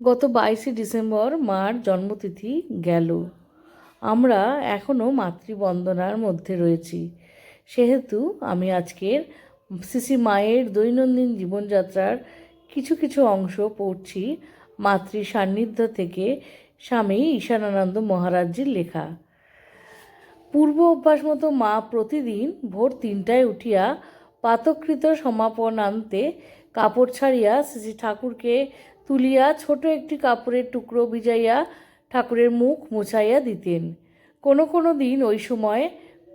গত বাইশে ডিসেম্বর মার জন্মতিথি গেল। আমরা এখনও মাতৃবন্দনার মধ্যে রয়েছি। সেহেতু আমি আজকের শ্রী মায়ের দৈনন্দিন জীবনযাত্রার কিছু কিছু অংশ পড়ছি মাতৃ সান্নিধ্য থেকে স্বামী ঈশানানন্দ মহারাজজির লেখা। পূর্ব অভ্যাস মতো মা প্রতিদিন ভোর তিনটায় উঠিয়া পাতকৃত সমাপন আনতে কাপড় ছাড়িয়া শ্রী ঠাকুরকে তুলিয়া ছোট একটি কাপড়ের টুকরো ভিজাইয়া ঠাকুরের মুখ মুছাইয়া দিতেন। কোনো কোনো দিন ওই সময়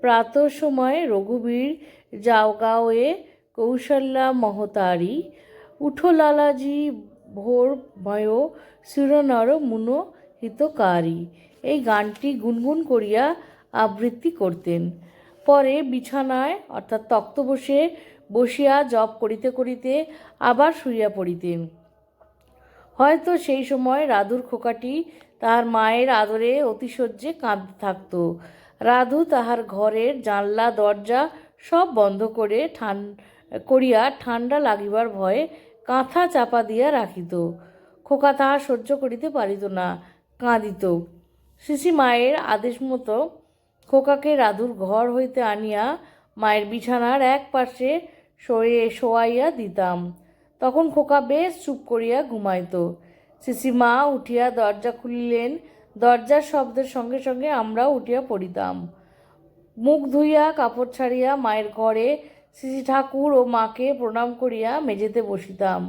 প্রাতঃ সময় রঘুবীর জাওগাঁওয়ে কৌশল্যা মহতারি উঠো লালাজি ভোর ভয় সুরনর মুন হিতকারী। এই গানটি গুনগুন করিয়া আবৃত্তি করতেন। পরে বিছানায়, অর্থাৎ তক্ত বসে বসিয়া জপ করিতে করিতে আবার শুইয়া পড়িতেন। হয়তো সেই সময় রাধুর খোকাটি তাহার মায়ের আদরে অতিশয্যে কাঁদতে থাকত। রাধু তাহার ঘরের জানলা, দরজা সব বন্ধ করে ঠান, করিয়া ঠান্ডা লাগিবার ভয়ে কাঁথা চাপা দিয়া রাখিত। খোকা তাহা সহ্য করিতে পারিত না, কাঁদিত। শিশি মায়ের আদেশ মতো খোকাকে রাধুর ঘর হইতে আনিয়া মায়ের বিছানার এক পাশে শোয়ে, শোয়াইয়া দিতাম। তখন খোকা বেশ চুপ করিয়া ঘুমাইত। মা উঠিয়া দরজা খুলিলেন। দরজার শব্দের সঙ্গে সঙ্গে আমরাও উঠিয়া পড়িতাম। মুখ ধুইয়া কাপড় ছাড়িয়া মায়ের ঘরে শ্রী ঠাকুর ও মাকে প্রণাম করিয়া মেঝেতে বসিতাম।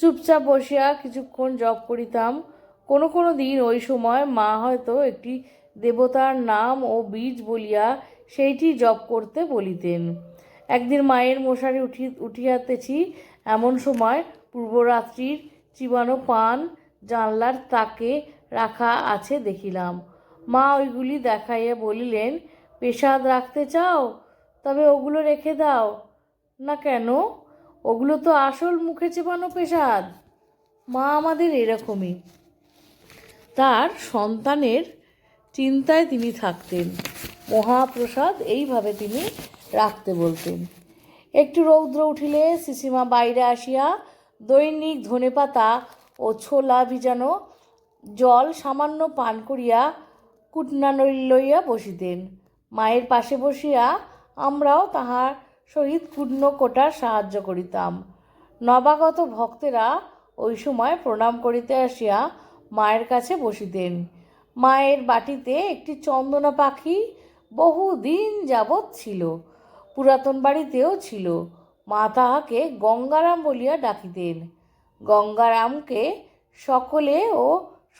চুপচাপ বসিয়া কিছুক্ষণ জপ করিতাম। কোনো কোনো দিন ওই সময় মা হয়তো একটি দেবতার নাম ও বীজ বলিয়া সেইটি জপ করতে বলিতেন। একদিন মায়ের মশারি উঠি উঠিয়াতেছি এমন সময় পূর্বরাত্রির চিবানো পান জানলার তাকে রাখা আছে দেখিলাম। মা ওইগুলি দেখাইয়া বলিলেন, পেশাদ রাখতে চাও? তবে ওগুলো রেখে দাও। না কেন? ওগুলো তো আসল মুখে চেপানো পেশাদ। মা আমাদের এরকমই। তার সন্তানের চিন্তায় তিনি থাকতেন। মহাপ্রসাদ এইভাবে তিনি রাখতে বলতেন। একটু রৌদ্র উঠিলে সিসিমা বাইরে আসিয়া দৈনিক ধনেপাতা ও ছোলা ভিজানো জল সামান্য পান করিয়া কুটনা লইয়া বসিতেন। মায়ের পাশে বসিয়া আমরাও তাহার সহিত পূর্ণ কোটার সাহায্য করিতাম। নবাগত ভক্তেরা ওই সময় প্রণাম করিতে আসিয়া মায়ের কাছে বসিতেন। মায়ের বাটিতে একটি চন্দনা পাখি বহুদিন যাবৎ ছিল। পুরাতন বাড়িতেও ছিল। মা তাহাকে গঙ্গারাম বলিয়া ডাকিতেন। গঙ্গারামকে সকলে ও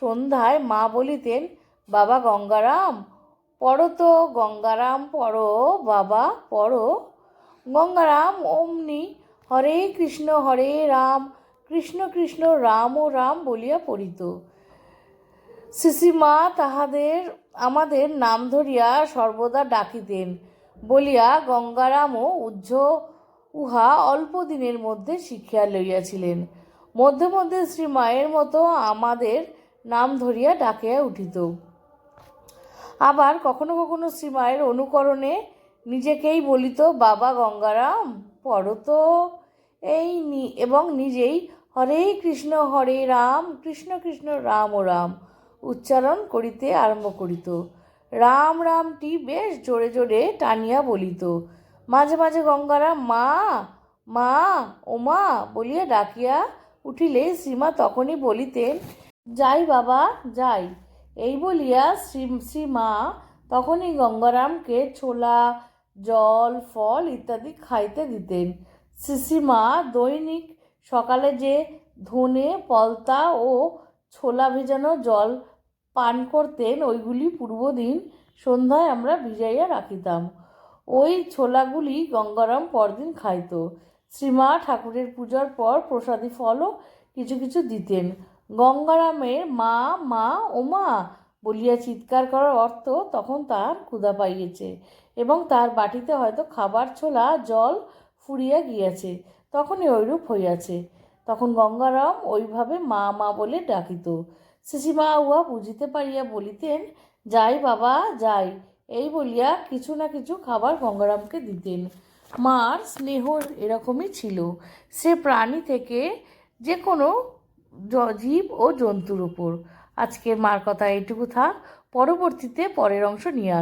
সন্ধ্যায় মা বলিতেন, বাবা গঙ্গারাম, পড়ো তো, গঙ্গারাম পড়ো, বাবা পড়ো। গঙ্গারাম অমনি হরে কৃষ্ণ, হরে রাম, কৃষ্ণ কৃষ্ণ, রাম ও রাম বলিয়া পড়িত। শিশিমা তাহাদের, আমাদের নাম ধরিয়া সর্বদা ডাকিতেন। বলিয়া গঙ্গারামও উজ্জ উহা অল্প দিনের মধ্যে শিখিয়া লইয়াছিলেন। মধ্যে মধ্যে শ্রী মায়ের মতো আমাদের নাম ধরিয়া ডাকিয়া উঠিত। আবার কখনো কখনো শ্রীমায়ের অনুকরণে নিজেকেই বলিত, বাবা গঙ্গারাম, পড়ো তো এই এবং নিজেই, হরে কৃষ্ণ, হরে রাম, কৃষ্ণ কৃষ্ণ, রাম ও রাম উচ্চারণ করিতে আরম্ভ করিত। রাম রামটি বেশ জোরে জোরে টানিয়া বলিত। মাঝে মাঝে গঙ্গারাম মা মা, ও মা, বলিয়া ডাকিয়া উঠিলে শ্রীমা তখনই বলিতেন, যাই বাবা, যাই। এই বলিয়া শ্রী শ্রীমা তখনই গঙ্গারামকে ছোলা, জল, ফল ইত্যাদি খাইতে দিতেন। শ্রীশ্রীমা দৈনিক সকালে যে ধনে, পলতা ও ছোলা ভেজানো জল পান করতেন, ওইগুলি পূর্বদিন সন্ধ্যায় আমরা ভিজাইয়া রাখিতাম। ওই ছোলাগুলি গঙ্গারাম পরদিন খাইত। শ্রীমা ঠাকুরের পূজার পর প্রসাদী ফলও কিছু কিছু দিতেন। গঙ্গারামের মা মা, ও মা বলিয়া চিৎকার করার অর্থ তখন তার ক্ষুধা পাইয়েছে এবং তার বাটিতে হয়তো খাবার, ছোলা, জল ফুরিয়া গিয়াছে, তখনই ওইরূপ হইয়াছে। তখন গঙ্গারাম ওইভাবে মা মা বলে ডাকিত। শিশিমা উহা বুঝিতে পারিয়া বলিতেন, যাই বাবা, যাই। এই বলিয়া কিছু না কিছু খাবার গঙ্গারামকে দিতেন। মার স্নেহ এরকমই ছিল। সে প্রাণী থেকে যে কোনো জীব ও জন্তুর উপর। আজকের মার কথা এটুকু থাক, পরবর্তীতে পরের অংশ নিয়ে আস।